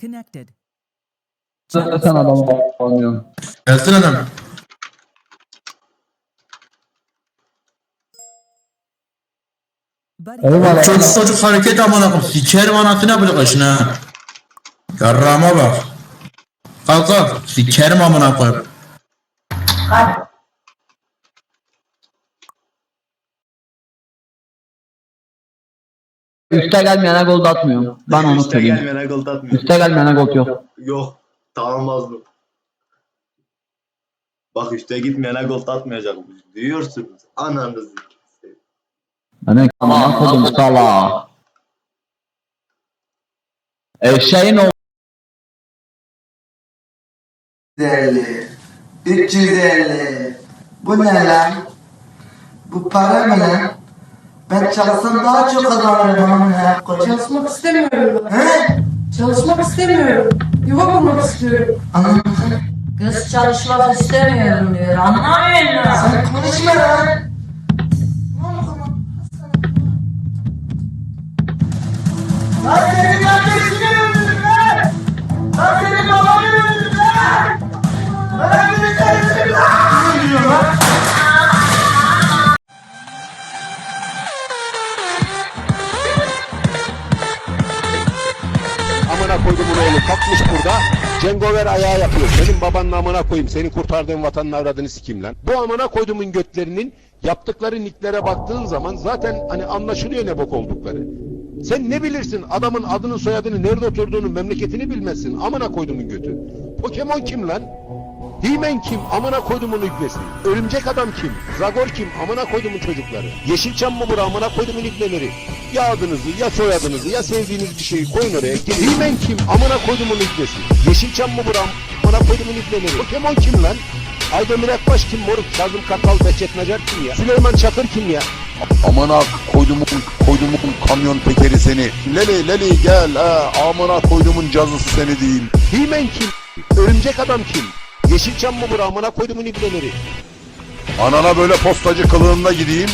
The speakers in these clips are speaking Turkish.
Connected. Zaten adam oynuyorum. Gelsin adam. Eyvallah. Çocuk çocuk hareket amına koyayım. Sikerim anasını böyle kaşına. ha. Yarrağıma bak. Kalk kalk. Sikerim amına koyayım. Üste gelmeyene gol da atmıyorum. Ben onu Üste söyleyeyim. gelmeyene gol atmıyor. Üste gelmeyene gol yok. Yok. Tanınmaz bu. Bak üste gitmeyene gol atmayacak. Duyuyorsunuz. Ananızı. Hani amına kodum sala. Eşeğin o 350, 350. Bu ne lan? Bu para mı lan? Ben çalışsam daha çok kazanırım? Çalışmak istemiyorum ben. He? Çalışmak istemiyorum. Yuva kurmak istiyorum. Anam Kız çalışmak istemiyorum diyor. Anlamıyor musun? sen konuşma lan. Lan senin kardeşini Cengover ayağı yapıyor. Senin babanın amına koyayım. Senin kurtardığın vatanın avradını sikeyim lan. Bu amına koydumun götlerinin yaptıkları niklere baktığın zaman zaten hani anlaşılıyor ne bok oldukları. Sen ne bilirsin adamın adını soyadını nerede oturduğunu memleketini bilmezsin. Amına koydumun götü. Pokemon kim lan? He-Man kim? Amına koydumun ibnesi. Örümcek adam kim? Zagor kim? Amına koydumun çocukları. Yeşilçam mı bura? Amına koydumun ibneleri. Ya adınızı, ya soyadınızı, ya sevdiğiniz bir şeyi koyun oraya. He-Man kim? Amına koydumun ibnesi. Yeşilçam mı bura? Amına koydumun ibneleri. Pokemon kim lan? Aydemir Akbaş kim moruk? Kazım Kartal Behçet Nacar kim ya? Süleyman Çakır kim ya? Amına koydumun koydumun kamyon tekeri seni. Leli leli gel ha amına koydumun cazısı seni diyeyim. He-Man kim? Örümcek adam kim? Yeşilçam mı bura? Amına koydumun ibneleri. Anana böyle postacı kılığında gideyim.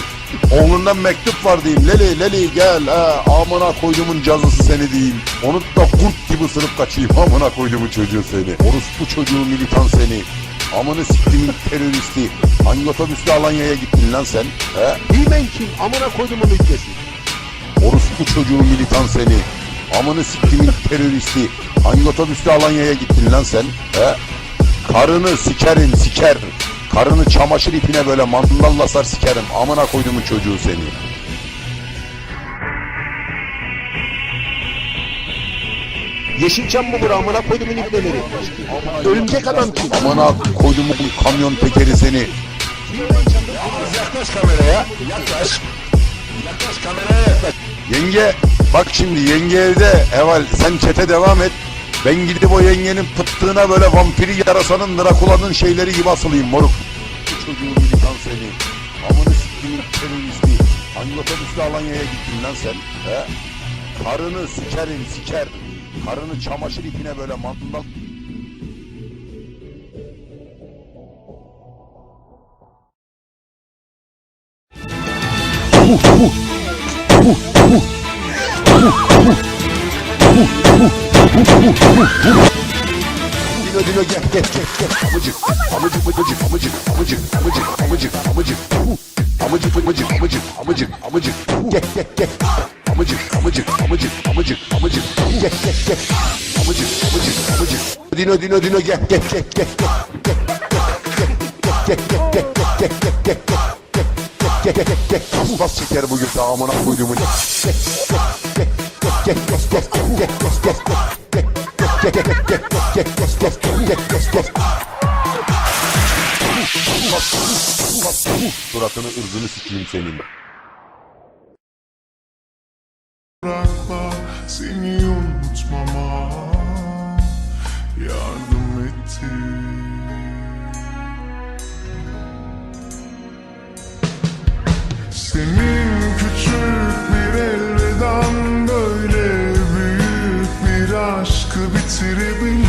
Oğlundan mektup var diyeyim. Leli leli gel ha amına koydumun cazısı seni diyeyim. Onu da kurt gibi ısırıp kaçayım amına koydumun çocuğu seni. Orospu çocuğu militan seni. Amını siktimin teröristi. Hangi otobüsle Alanya'ya gittin lan sen? He? He-Man kim? Amına koydumun ibnesi. Orospu çocuğu militan seni. Amını siktimin teröristi. Hangi otobüsle Alanya'ya gittin lan sen? He? Karını sikerim siker. Karını çamaşır ipine böyle mandalla sar sikerim. Amına koydumun çocuğu seni. Yeşilçam mı bura? Amına koydumun ibneleri. Örümcek adam kim? Amına koydumun kamyon tekeri seni. Yaklaş kameraya. Yaklaş. Yaklaş kameraya yaklaş. Yenge bak şimdi yenge evde Eval sen çete devam et. Ben gidip o yengenin pıttığına böyle vampiri yarasanın Drakula'nın şeyleri gibi asılayım moruk. Bu çocuğun militan seni. Amını siktimin teröristi. Hangi otobüsle Alanya'ya gittin lan sen? He? Karını sikerim siker. Karını çamaşır ipine böyle mandal Dino dino gel gel gel gel. Amıcık amıcık amıcık amıcık amıcık amıcık amıcık amıcık Amıcık amıcık amıcık amıcık amıcık Gel gel gel amıcık amıcık amıcık amıcık amıcık gel gel gel amıcık amıcık amıcık dino dino dino gel gel gel gel gel Allah siker bugün damına koyduğumu Suratını ırzını sikeyim senin bırakma seni unutmama yardım etti. Senin küçük bir elveden böyle büyük bir aşkı bitirebilirim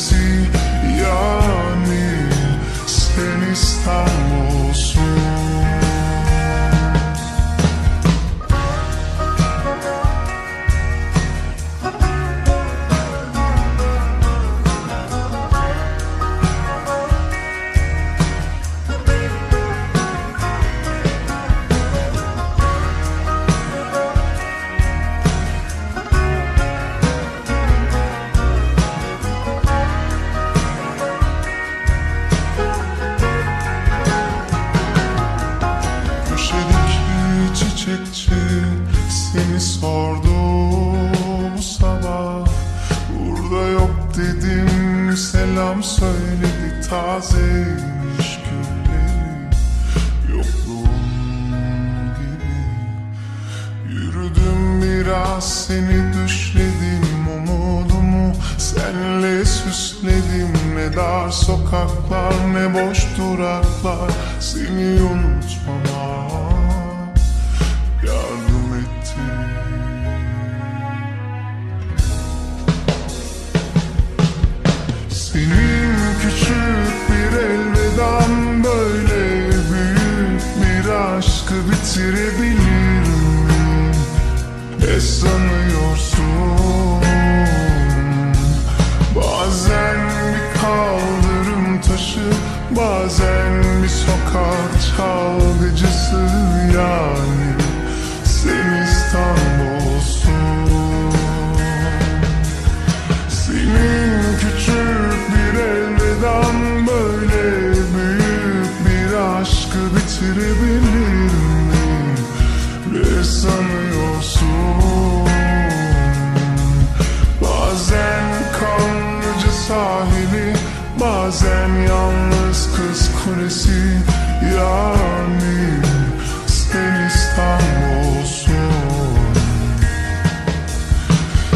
kulesi Yani sen Köşedeki seni düşledim umudumu Senle süsledim. Ne dar sokaklar ne boş duraklar. Seni unutmama sanıyorsun? Bazen bir kaldırım taşı Bazen bir sokak çalgıcısı yani Bazen yalnız kız kulesi Yani sen İstanbul'sun.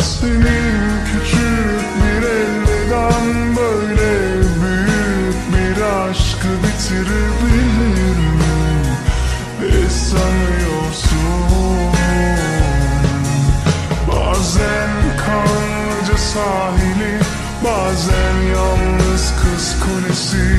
Senin küçük bir elveden böyle büyük bir aşkı bitirebilir wanna see.